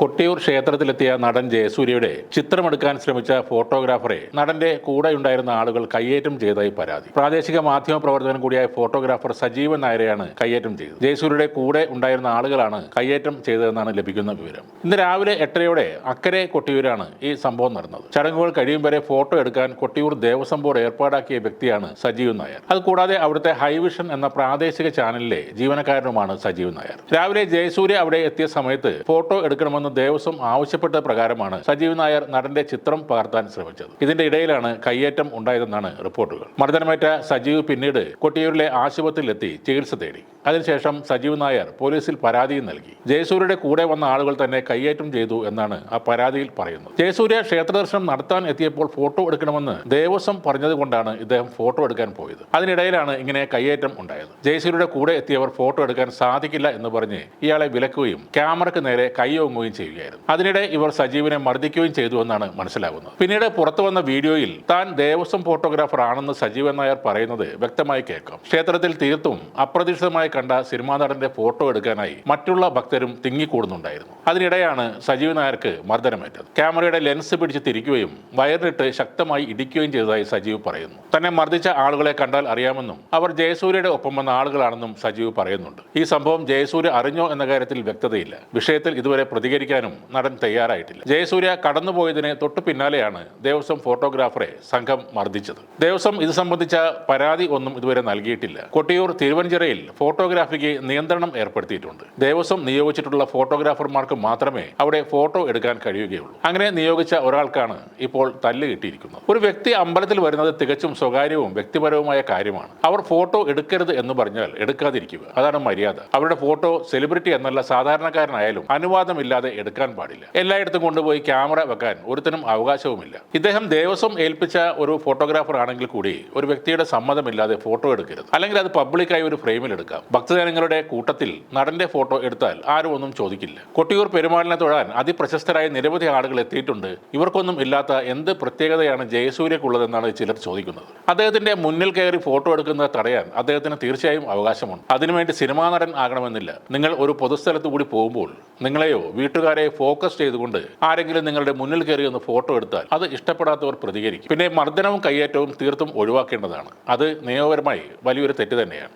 കൊട്ടിയൂർ ക്ഷേത്രത്തിലെത്തിയ നടൻ ജയസൂര്യയുടെ ചിത്രമെടുക്കാൻ ശ്രമിച്ച ഫോട്ടോഗ്രാഫറെ നടന്റെ കൂടെയുണ്ടായിരുന്ന ആളുകൾ കയ്യേറ്റം ചെയ്തതായി പരാതി. പ്രാദേശിക മാധ്യമ പ്രവർത്തകൻ കൂടിയായ ഫോട്ടോഗ്രാഫർ സജീവൻ നായരെയാണ് കയ്യേറ്റം ചെയ്തത്. ജയസൂര്യയുടെ കൂടെ ഉണ്ടായിരുന്ന ആളുകളാണ് കയ്യേറ്റം ചെയ്തതെന്നാണ് ലഭിക്കുന്ന വിവരം. ഇന്ന് രാവിലെ എട്ടരയോടെ അക്കരെ കൊട്ടിയൂരാണ് ഈ സംഭവം നടന്നത്. ചടങ്ങുകൾ കഴിയും വരെ ഫോട്ടോ എടുക്കാൻ കൊട്ടിയൂർ ദേവസ്വം ബോർഡ് ഏർപ്പാടാക്കിയ വ്യക്തിയാണ് സജീവൻ നായർ. അതുകൂടാതെ അവിടുത്തെ ഹൈവിഷൻ എന്ന പ്രാദേശിക ചാനലിലെ ജീവനക്കാരനുമാണ് സജീവൻ നായർ. രാവിലെ ജയസൂര്യ അവിടെ എത്തിയ സമയത്ത് ഫോട്ടോ എടുക്കണമെന്ന് ദേവസ്വം ആവശ്യപ്പെട്ട പ്രകാരമാണ് സജീവ് നായർ നടന്റെ ചിത്രം പകർത്താൻ ശ്രമിച്ചത്. ഇതിന്റെ ഇടയിലാണ് കയ്യേറ്റം ഉണ്ടായതെന്നാണ് റിപ്പോർട്ടുകൾ. മർദ്ദനമേറ്റ സജീവ് പിന്നീട് കൊട്ടിയൂരിലെ ആശുപത്രിയിലെത്തി ചികിത്സ തേടി. അതിനുശേഷം സജീവ് നായർ പോലീസിൽ പരാതിയും നൽകി. ജയസൂര്യയുടെ കൂടെ വന്ന ആളുകൾ തന്നെ കയ്യേറ്റം ചെയ്തു എന്നാണ് ആ പരാതിയിൽ പറയുന്നത്. ജയസൂര്യ ക്ഷേത്രദർശനം നടത്താൻ എത്തിയപ്പോൾ ഫോട്ടോ എടുക്കണമെന്ന് ദേവസ്വം പറഞ്ഞതുകൊണ്ടാണ് ഇദ്ദേഹം ഫോട്ടോ എടുക്കാൻ പോയത്. അതിനിടയിലാണ് ഇങ്ങനെ കയ്യേറ്റം ഉണ്ടായത്. ജയസൂര്യയുടെ കൂടെ എത്തിയവർ ഫോട്ടോ എടുക്കാൻ സാധിക്കില്ല എന്ന് പറഞ്ഞ് ഇയാളെ വിലക്കുകയും ക്യാമറയ്ക്ക് നേരെ കൈയോങ്ങുകയും ചെയ്യുകയായിരുന്നു. അതിനിടെ ഇവർ സജീവിനെ മർദ്ദിക്കുകയും ചെയ്തു എന്നാണ് മനസ്സിലാകുന്നത്. പിന്നീട് പുറത്തു വന്ന വീഡിയോയിൽ താൻ ദേവസ്വം ഫോട്ടോഗ്രാഫർ ആണെന്ന് സജീവൻ നായർ പറയുന്നത് വ്യക്തമായി കേൾക്കാം. ക്ഷേത്രത്തിൽ തീർത്തും അപ്രതീക്ഷിതമായി കണ്ട സിനിമാ നടന്റെ ഫോട്ടോ എടുക്കാനായി മറ്റുള്ള ഭക്തരും തിങ്ങിക്കൂടുന്നുണ്ടായിരുന്നു. അതിനിടെയാണ് സജീവ് നായർക്ക് മർദ്ദനമേറ്റത്. ക്യാമറയുടെ ലെൻസ് പിടിച്ച് തിരിക്കുകയും വയറിട്ട് ശക്തമായി ഇടിക്കുകയും ചെയ്തതായി സജീവ് പറയുന്നു. തന്നെ മർദ്ദിച്ച ആളുകളെ കണ്ടാൽ അറിയാമെന്നും അവർ ജയസൂര്യയുടെ ഒപ്പം വന്ന ആളുകളാണെന്നും സജീവ് പറയുന്നുണ്ട്. ഈ സംഭവം ജയസൂര്യ അറിഞ്ഞോ എന്ന കാര്യത്തിൽ വ്യക്തതയില്ല. വിഷയത്തിൽ ഇതുവരെ പ്രതികരിക്കാനും നടൻ തയ്യാറായിട്ടില്ല. ജയസൂര്യ കടന്നുപോയതിന് തൊട്ടു പിന്നാലെയാണ് ദേവസ്വം ഫോട്ടോഗ്രാഫറെ സംഘം മർദ്ദിച്ചത്. ദേവസ്വം ഇത് സംബന്ധിച്ച പരാതി ഒന്നും ഇതുവരെ നൽകിയിട്ടില്ല. കൊട്ടിയൂർ തിരുവഞ്ചിറയിൽ ഫോട്ടോഗ്രാഫിക്ക് നിയന്ത്രണം ഏർപ്പെടുത്തിയിട്ടുണ്ട്. ദേവസ്വം നിയോഗിച്ചിട്ടുള്ള ഫോട്ടോഗ്രാഫർമാർക്ക് മാത്രമേ അവിടെ ഫോട്ടോ എടുക്കാൻ കഴിയുകയുള്ളൂ. അങ്ങനെ നിയോഗിച്ച ഒരാൾക്കാണ് ഇപ്പോൾ തല്ല് കിട്ടിയിരിക്കുന്നത്. ഒരു വ്യക്തി അമ്പലത്തിൽ വരുന്നത് തികച്ചും സ്വകാര്യവും വ്യക്തിപരവുമായ കാര്യമാണ്. അവർ ഫോട്ടോ എടുക്കരുത് എന്ന് പറഞ്ഞാൽ എടുക്കാതിരിക്കുക. അതാണ് മര്യാദ. അവരുടെ ഫോട്ടോ സെലിബ്രിറ്റി എന്നല്ല സാധാരണക്കാരനായാലും അനുവാദമില്ലാതെ എടുക്കാൻ പാടില്ല. എല്ലായിടത്തും കൊണ്ടുപോയി ക്യാമറ വെക്കാൻ ഒരുത്തനും അവകാശവുമില്ല. ഇദ്ദേഹം ദേവസ്വം ഏൽപ്പിച്ച ഒരു ഫോട്ടോഗ്രാഫർ ആണെങ്കിൽ കൂടി ഒരു വ്യക്തിയുടെ സമ്മതമില്ലാതെ ഫോട്ടോ എടുക്കരുത്. അല്ലെങ്കിൽ അത് പബ്ലിക്കായി ഒരു ഫ്രെയിമിൽ എടുക്കാം. ഭക്തജനങ്ങളുടെ കൂട്ടത്തിൽ നടന്റെ ഫോട്ടോ എടുത്താൽ ആരും ഒന്നും ചോദിക്കില്ല. കൊട്ടിയൂർ പെരുമാളിനെ തൊഴാൻ അതിപ്രശസ്തരായ നിരവധി ആളുകൾ എത്തിയിട്ടുണ്ട്. ഇവർക്കൊന്നും ഇല്ലാത്ത എന്ത് പ്രത്യേകതയാണ് ജയസൂര്യക്കുള്ളതെന്നാണ് ചിലർ ചോദിക്കുന്നത്. അദ്ദേഹത്തിന്റെ മുന്നിൽ കയറി ഫോട്ടോ എടുക്കുന്നത് തടയാൻ അദ്ദേഹത്തിന് തീർച്ചയായും അവകാശമുണ്ട്. അതിനുവേണ്ടി സിനിമാ നടൻ ആകണമെന്നില്ല. നിങ്ങൾ ഒരു പൊതുസ്ഥലത്ത് കൂടി പോകുമ്പോൾ നിങ്ങളെയോ വീട്ടുകാരെയോ ഫോക്കസ് ചെയ്തുകൊണ്ട് ആരെങ്കിലും നിങ്ങളുടെ മുന്നിൽ കയറി ഒന്ന് ഫോട്ടോ എടുത്താൽ അത് ഇഷ്ടപ്പെടാത്തവർ പ്രതികരിക്കും. പിന്നെ മർദ്ദനവും കയ്യേറ്റവും തീർത്തും ഒഴിവാക്കേണ്ടതാണ്. അത് നിയമപരമായി വലിയൊരു തെറ്റ് തന്നെയാണ്.